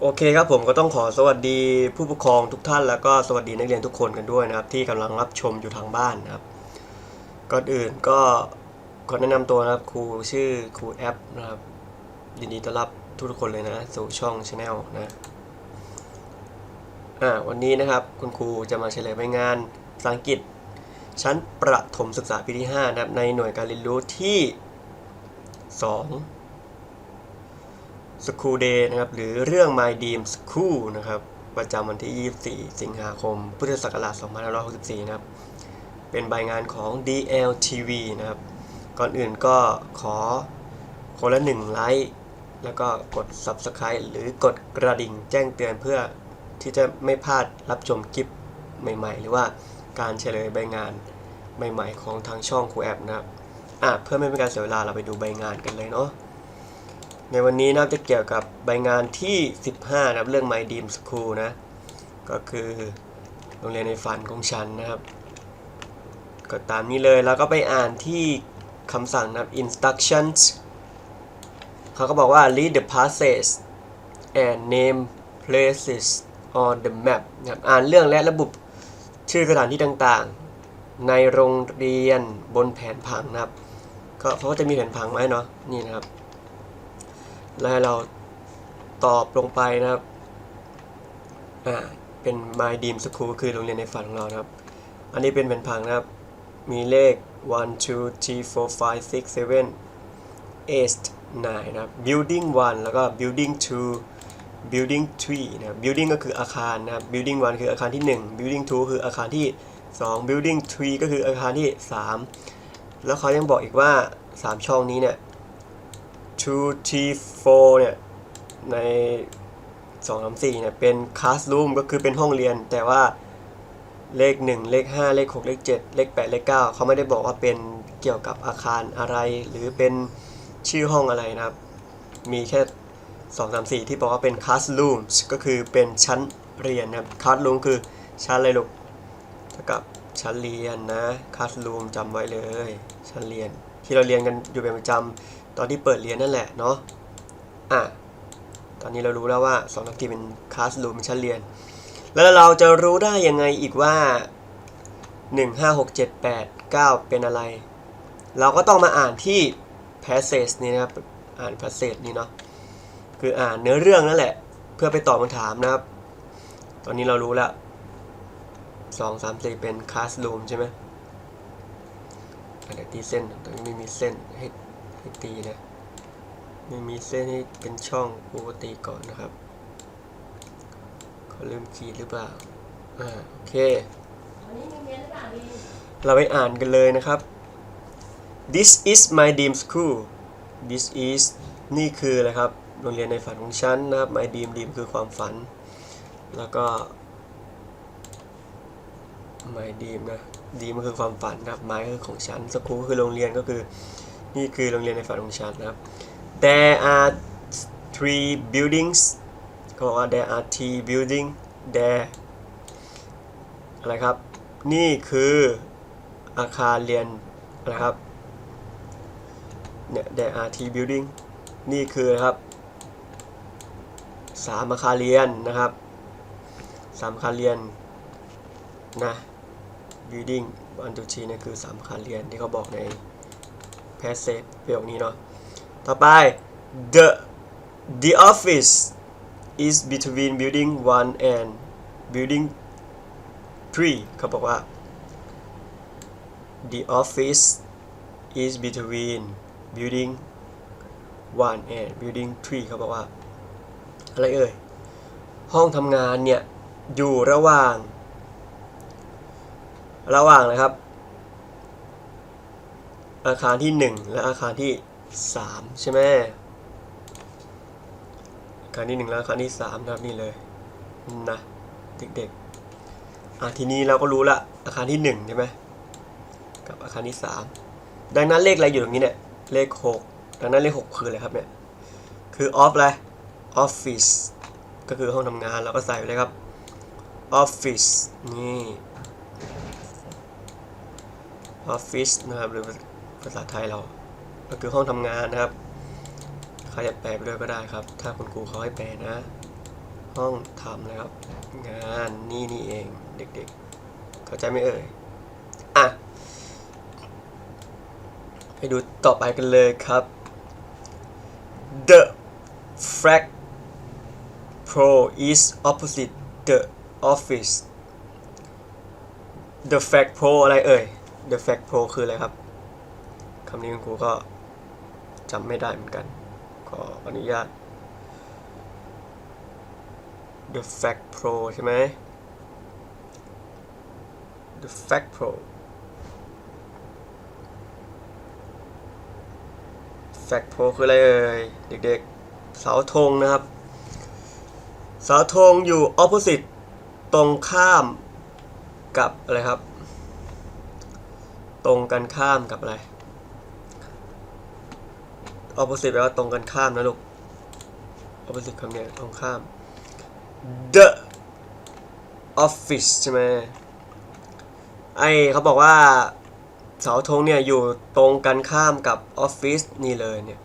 โอเคครับผมก็ต้องขอสวัสดีผู้ปกครองทุกท่าน แล้วก็สวัสดีนักเรียนทุกคนกันด้วยนะครับ ที่กำลังรับชมอยู่ทางบ้านนะครับก่อนอื่นก็ขอแนะนำตัวนะครับครูชื่อครูแอปนะครับยินดีต้อนรับทุกๆคนเลยนะสู่ช่องชาแนลนะอ่าวันนี้นะครับคุณครูจะมาเฉลยใบงานภาษาอังกฤษ ชั้นประถมศึกษาปีที่5นะครับในหน่วยการเรียนรู้ที่2 School Day นะครับ หรือเรื่อง My Dream School นะครับ ประจำวันที่ 24 สิงหาคม พุทธศักราช 2564 นะครับ เป็นใบงานของ DLTV นะครับ ก่อนอื่นก็ขอคนละหนึ่งไลค์ แล้วก็กด Subscribe หรือกดกระดิ่งแจ้งเตือนเพื่อที่จะไม่พลาดรับชมคลิปใหม่ ๆ หรือว่าการเฉลยใบงานใหม่ ๆ ของทางช่องครูแอปนะครับ อะเพื่อไม่เป็นการเสียเวลาเราไปดูใบงานกันเลยเนาะ ในวันนี้นะครับจะเกี่ยวกับใบงานที่ 15 นะครับ เรื่อง My Dream School นะ ก็คือโรงเรียนในฝันของฉันนะครับ ก็ตามนี้เลยแล้วก็ไปอ่านที่คำสั่งนะครับ instructions เขาก็บอกว่า read the passage and name places on the map นะครับอ่านเรื่องและระบุชื่อสถานที่ต่างๆ ในโรงเรียนบนแผนผังนะครับ ก็เขาก็จะมีแผนผังมาให้เนาะนี่นะครับ แล้วให้เราตอบลงไปนะครับ อ่า เป็น My Dream School คือโรงเรียนในฝันของเรานะครับ อันนี้เป็นแผ่นผังนะครับ มีเลข1 2 3 4 5 6 7 8 9นะครับ building 1แล้วก็ building 2 building 3นะครับ building ก็คืออาคารนะครับ building 1คืออาคารที่ 1 building 2คืออาคารที่ 2 building 3ก็คืออาคารที่ 3 แล้วเขายังบอกอีกว่า 3 ช่องนี้เนี่ย 2 t 4เนี่ยใน2 3 4เนี่ยเป็น classroom ก็คือเป็นห้องเรียน แต่ว่าเลข 1 เลข 5 เลข 6 เลข 7 เลข 8 เลข 9 เขาไม่ได้บอกว่าเป็นเกี่ยวกับอาคารอะไรหรือเป็นชื่อห้องอะไรนะครับ มีแค่ 2 3 4 ที่บอกว่าเป็น classroom ก็คือเป็นชั้นเรียนนะครับ classroom คือชั้นอะไรลูกเท่ากับชั้นเรียนนะ classroom จำไว้เลย ชั้นเรียนที่เราเรียนกันอยู่เป็นประจำ ตอนที่เปิดเรียนนั่นแหละเนาะอะตอนนี้เรารู้แล้วว่า2นักกีเป็นคลาสรูมชั้นเรียน แล้วเราจะรู้ได้ยังไงอีกว่า 1 5 6 7 8 9 เป็นอะไร เราก็ต้องมาอ่านที่ passage นี้นะครับ อ่าน passage นี้เนาะคืออ่านเนื้อเรื่องนั่นแหละ เพื่อไปตอบคำถามนะครับ ตอนนี้เรารู้แล้ว2 3 4เป็น classroom ใช่ไหมอันไหนตีเส้นตรงนี้ไม่มีเส้นให้ ให้ตีนะไม่มีเส้นให้เป็นช่องปกติก่อนนะครับเขาลืมขีดหรือเปล่าอ่าโอเค เราไปอ่านกันเลยนะครับ This is my dream school This is นี่คืออะไรครับโรงเรียนในฝันของฉันนะครับ my dream dream คือความฝัน แล้วก็ my dream นะ dream คือความฝันนะครับ my คือของฉัน school คือโรงเรียนก็คือ นี่คือโรงเรียนในฝันของฉันนะครับ There are three buildings เขาบอกว่า there are three building there อะไรครับ นี่คืออาคารเรียนนะครับเนี่ย there are three building นี่คือนะครับสามอาคารเรียนนะครับสามอาคารเรียนนะ building one two three นี่คือสามอาคารเรียนที่เขาบอกใน passage ประโยคนี้เนาะ ต่อไป the the office is between building 1 and building 3เขาบอกว่า the office is between building 1 and building 3เขาบอกว่า อะไรเอ่ย ห้องทำงานเนี่ย อยู่ระหว่าง ระหว่างนะครับ อาคารที่ 1 และอาคารที่ 3 ใช่ไหมอาคารที่ 1 และอาคารที่ 3 นะครับนี่เลยนะเด็กๆอะทีนี้เราก็รู้ละอาคารที่1ใช่ไหมกับอาคารที่ 3 ดังนั้นเลขอะไรอยู่ตรงนี้เนี่ยเลข 6 ดังนั้นเลข 6 คืออะไรครับเนี่ยคือ off อะไร office ก็คือห้องทำงานเราก็ใส่ไปเลยครับ office นี่ office นะครับหรือ ภาษาไทยเราก็คือห้องทำงานนะครับใครจะแปลไปด้วยก็ได้ครับ ถ้าคุณครูเขาให้แปลนะ ห้องทำนะครับ งานนี่นี่เองเด็กๆ เข้าใจไหมเอ่ยอะไปดูต่อไปกันเลยครับ The Flag Pro is opposite the office The Flag Pro อะไรเอ่ย The Flag Pro คืออะไรครับ คำนี้คุณครูก็จำไม่ได้เหมือนกัน ขออนุญาต The Fact Pro ใช่ไหม The Fact Pro Fact Pro คืออะไรเอ่ย เด็กๆ เสาธงนะครับ เสาธงอยู่ opposite ตรงข้ามกับอะไรครับ ตรงกันข้ามกับอะไร opposite แปลว่าตรงกันข้ามนะลูก opposite คำนี้ตรงข้าม the office ใช่ไหมไอเขาบอกว่าเสาธงเนี่ยอยู่ตรงกันข้ามกับออฟฟิศนี่เลยเนี่ย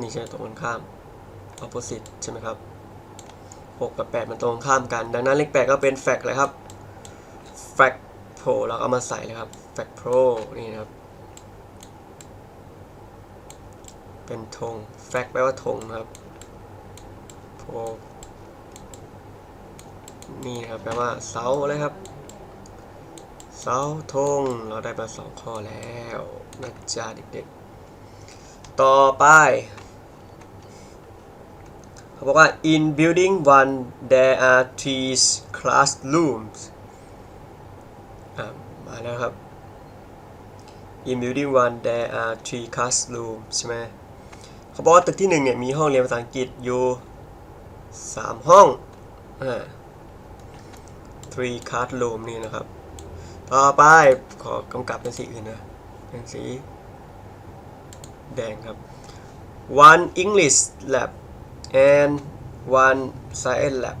นี่ใช่ตรงกันข้าม opposite ใช่ไหมครับ 6 กับ 8 มันตรงข้ามกัน ดังนั้นเลข8ก็เป็น fact เลยครับ fact pro เราเอามาใส่เลยครับ fact pro นี่นะครับ เป็นธง fact แปลว่าธงครับ pro นี่ครับแปลว่าเสาอะไรครับ เสาธงเราได้มาสองข้อแล้วนะจ๊ะเด็กๆ ต่อไปเขาบอกว่า in building one there are three classrooms มาแล้วครับ in building one there are three classrooms ใช่ไหม เขาบอกว่าตึกที่หนึ่งเนี่ยมีห้องเรียนภาษาอังกฤษอยู่สามห้องอ่า three classroom นี่นะครับ ต่อไปขอกำกับเป็นสีอื่นนะ เป็นสี แดงครับ one English lab and one science lab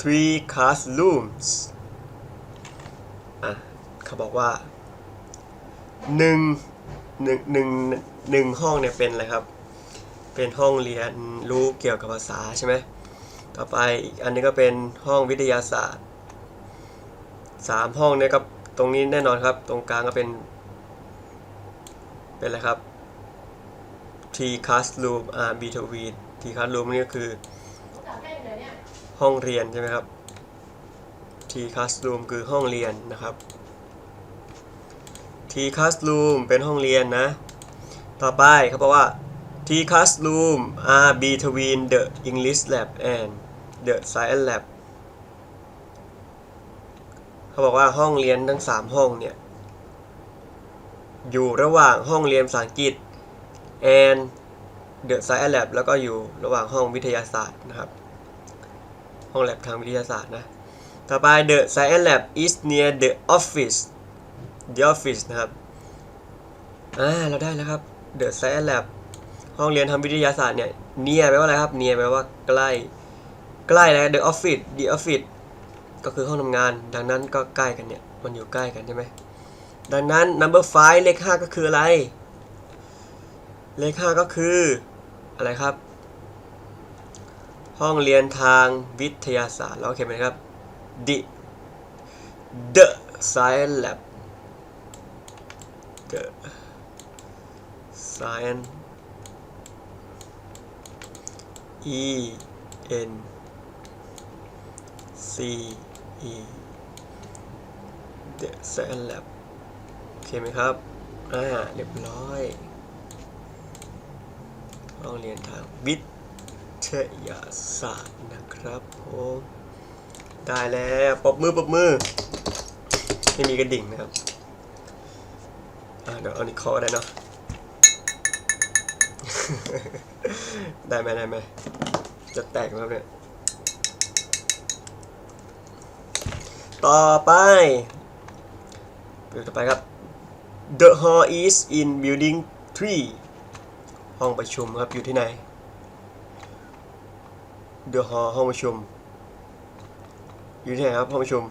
three classrooms อะเขาบอกว่าหนึ่ง หนึ่งหนึ่งหนึ่งห้องเนี่ยเป็นอะไรครับ เป็นห้องเรียนรู้เกี่ยวกับภาษาใช่ไหมต่อไปอีกอันนี้ก็เป็นห้องวิทยาศาสตร์สามห้องเนี่ยก็ตรงนี้แน่นอนครับ ตรงกลางก็เป็น เป็นอะไรครับ T classroom R B ทวี T classroom นี่ก็คือ ห้องเรียนใช่ไหมครับ T classroom คือห้องเรียนนะครับ T classroom เป็นห้องเรียนนะ ต่อไปเขาบอกว่า T classroom are between the English lab and the science lab เขาบอกว่าห้องเรียนทั้ง 3 ห้องเนี่ย อยู่ระหว่างห้องเรียนภาษาอังกฤษ and the science lab แล้วก็อยู่ระหว่างห้องวิทยาศาสตร์นะครับ ห้องแลบทางวิทยาศาสตร์นะ ต่อไป the science lab is near the office the office นะครับอ่าเราได้แล้วครับ the science lab ห้องเรียนทางวิทยาศาสตร์เนี่ย near แปลว่าอะไรครับ near แปลว่าใกล้ ใกล้แล้ว the office the office ก็คือห้องทำงาน ดังนั้นก็ใกล้กันเนี่ย มันอยู่ใกล้กันใช่ไหมดังนั้น number five เลข5ก็คืออะไร เลข5ก็คืออะไรครับ ห้องเรียนทางวิทยาศาสตร์เราเขียนไปนะครับ the the science lab the sin e e n c e the science lab โอเคไหมครับ อ่า เรียบร้อยห้องเรียนทางวิทยาศาสตร์นะครับผมได้แล้วปรบมือปรบมือ ไม่มีกระดิ่งนะครับ เดี๋ยวเอานิคอได้เนาะได้ไหมได้ไหมจะแตกไหมครับเนี่ย ต่อไปต่อไปครับ The hall is in building 3 ห้องประชุมครับ อยู่ที่ไหน The hall ห้องประชุม อยู่ที่ไหนครับ ห้องประชุม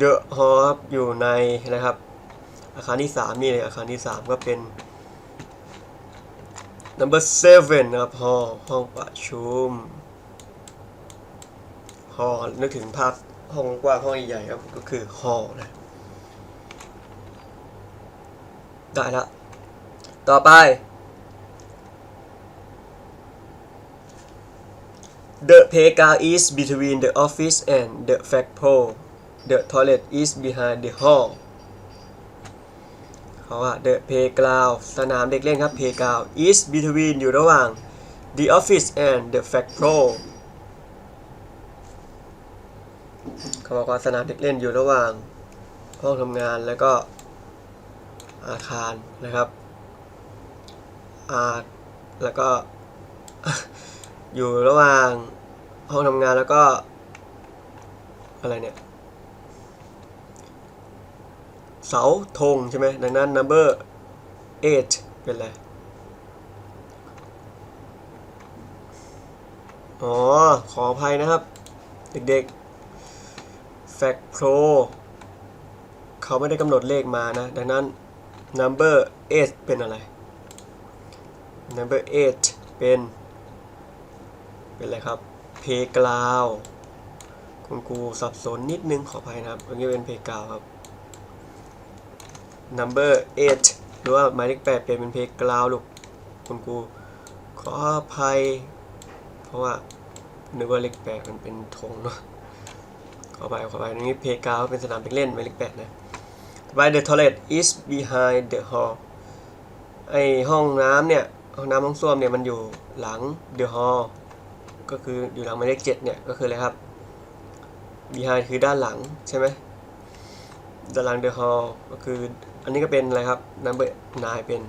The hall ครับอยู่ในนะครับ อาคารที่สามนี่เลยอาคารที่สามก็เป็น number seven นะครับหอห้องประชุมหอนึกถึงภาพห้องกว้างห้องใหญ่ครับก็คือหอนะได้ละ ต่อไป The playground is between the office and the flagpole. The toilet is behind the hall. เขาว่า The playground สนามเด็กเล่นครับ playground is between อยู่ระหว่าง the office and the flagpole เขาบอกว่าสนามเด็กเล่นอยู่ระหว่าง ห้องทำงานแล้วก็อาคารนะครับอาแล้วก็อยู่ระหว่างห้องทำงานแล้วก็ อะไรเนี่ย เสาธงใช่ไหมดังนั้น number 8 เป็นอะไร อ๋อ ขออภัยนะครับ เด็กๆ Fact Pro เขาไม่ได้กำหนดเลขมานะ ดังนั้น number 8 เป็นอะไร number 8 เป็น เป็นอะไรครับ playground คุณครูสับสนนิดนึงขออภัยนะครับอันนี้เป็น playground ครับ number 8หรือว่าหมายเลข8เปลี่ยนเป็น playground ลูกคุณครูขออภัย เพราะว่านึกว่าเลข8มันเป็นธงเนาะขออภัยขออภัยอันนี้ playground เป็นสนามเด็กเล่นหมายเลข8นะต่อไป the toilet is behind the hall ไอห้องน้ำเนี่ยห้องน้ำห้องส้วมเนี่ยมันอยู่หลัง the hall ก็คืออยู่หลังหมายเลข7เนี่ยก็คืออะไรครับ behind คือด้านหลังใช่ไหมด้านหลัง the hall ก็คือ อันนี้ก็เป็นอะไรครับ number 9 เป็น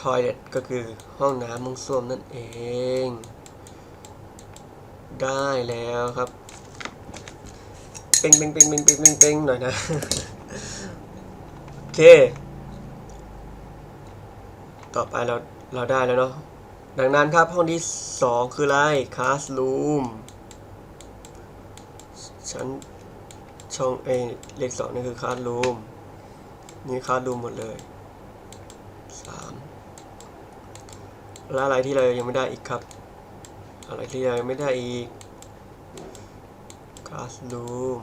toilet ก็คือห้องน้ำห้องส้วมนั่นเอง ได้แล้วครับเป่งเป่งเป่งเป่งเป่งเป่งเป่งหน่อยนะ โอเค ต่อไปเรา เราได้แล้วเนาะดังนั้นครับ ห้องที่สองคืออะไร classroom ชั้น ช่องเอเลขสองนี่คือ classroom นี่ classroom หมดเลยสามแล้วอะไรที่เรายังไม่ได้อีกครับ อะไรที่เรายังไม่ได้อีก classroom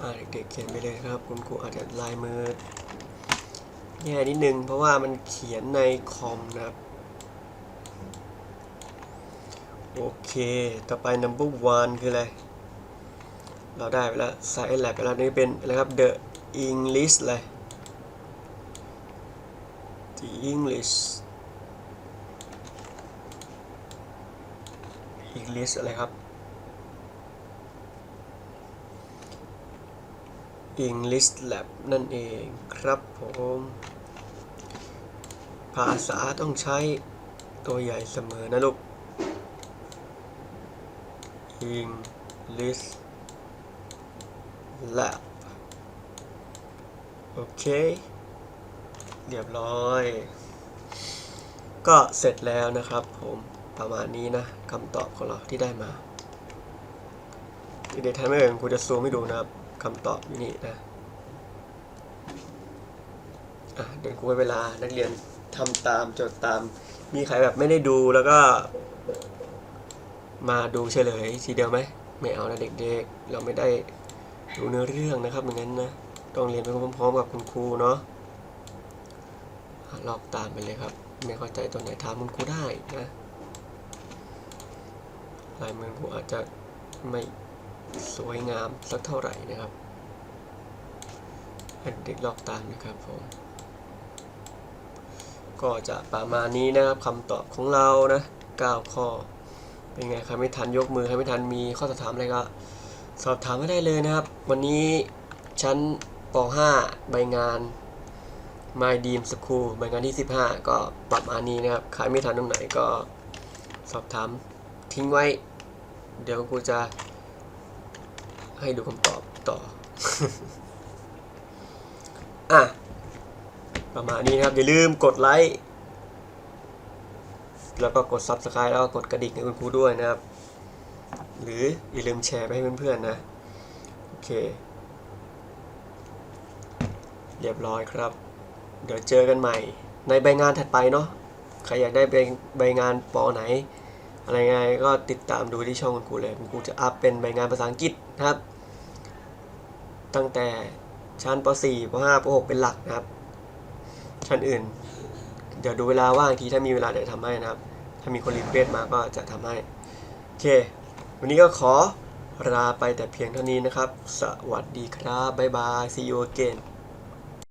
อ่าเด็กๆเขียนไปเลยครับ คุณครูอาจจะลายมือแย่นิดนึงเพราะว่ามันเขียนในคอมนะครับ โอเค ต่อไป number one คืออะไร เราได้ไปแล้ว science lab ไปแล้วนี่เป็นอะไรครับ the English เลย the English English อะไรครับ English Lab นั่นเองครับผมภาษาต้องใช้ตัวใหญ่เสมอนะลูก English Lab โอเค เรียบร้อย ก็เสร็จแล้วนะครับผมประมาณนี้นะคำตอบของเราที่ได้มาเด็กๆท่านไม่เอ่ยครูจะซูมให้ดูนะครับคำตอบอยู่นี่นะอะเดี๋ยวครูให้เวลานักเรียนทำตามจดตาม มีใครแบบไม่ได้ดูแล้วก็ มาดูเฉลยทีเดียวไหมไม่เอานะเด็กๆ เราไม่ได้ ดูเนื้อเรื่องนะครับอย่างนั้นนะต้องเรียนไปพร้อมๆกับคุณครูเนาะลอกตามไปเลยครับ ไม่เข้าใจตัวไหนถามคุณครูได้นะลายมือครูอาจจะไม่สวยงามสักเท่าไหร่นะครับให้เด็กลอกตามนะครับผมก็จะประมาณนี้นะครับคำตอบของเรานะ9ข้อเป็นไงใครไม่ทันยกมือใครไม่ทันมีข้อสอบถามอะไรก็ สอบถามไม่ได้เลยนะครับ วันนี้ชั้นป .5 ใบงาน My Dream School ใบงานที่ 15 ก็ประมาณนี้นะครับใครไม่ทันตรงไหนก็สอบถามทิ้งไว้ เดี๋ยวกูจะให้ดูคำตอบต่อ อะ ประมาณนี้นะครับ อย่าลืมกดไลค์ แล้วก็กด Subscribe แล้วก็กดกระดิ่งให้คุณครูด้วยนะครับ หรืออย่าลืมแชร์ไปให้เพื่อนๆนะ โอเค เรียบร้อยครับ เดี๋ยวเจอกันใหม่ ในใบงานถัดไปเนาะใครอยากได้ใบใบงานปอไหน อะไรไงก็ติดตามดูที่ช่องคุณครูเลยคุณครูจะอัพเป็นใบงานภาษาอังกฤษนะครับ ตั้งแต่ชั้นป .4 ป .5 ป .6 เป็นหลักนะครับ ชั้นอื่น เดี๋ยวดูเวลาว่างทีถ้ามีเวลาเดี๋ยวทำให้นะครับ ถ้ามีคนรีเควสมาก็จะทำให้ โอเค วันนี้ก็ขอลาไปแต่เพียงเท่านี้นะครับ สวัสดีครับ บ๊ายบาย see you again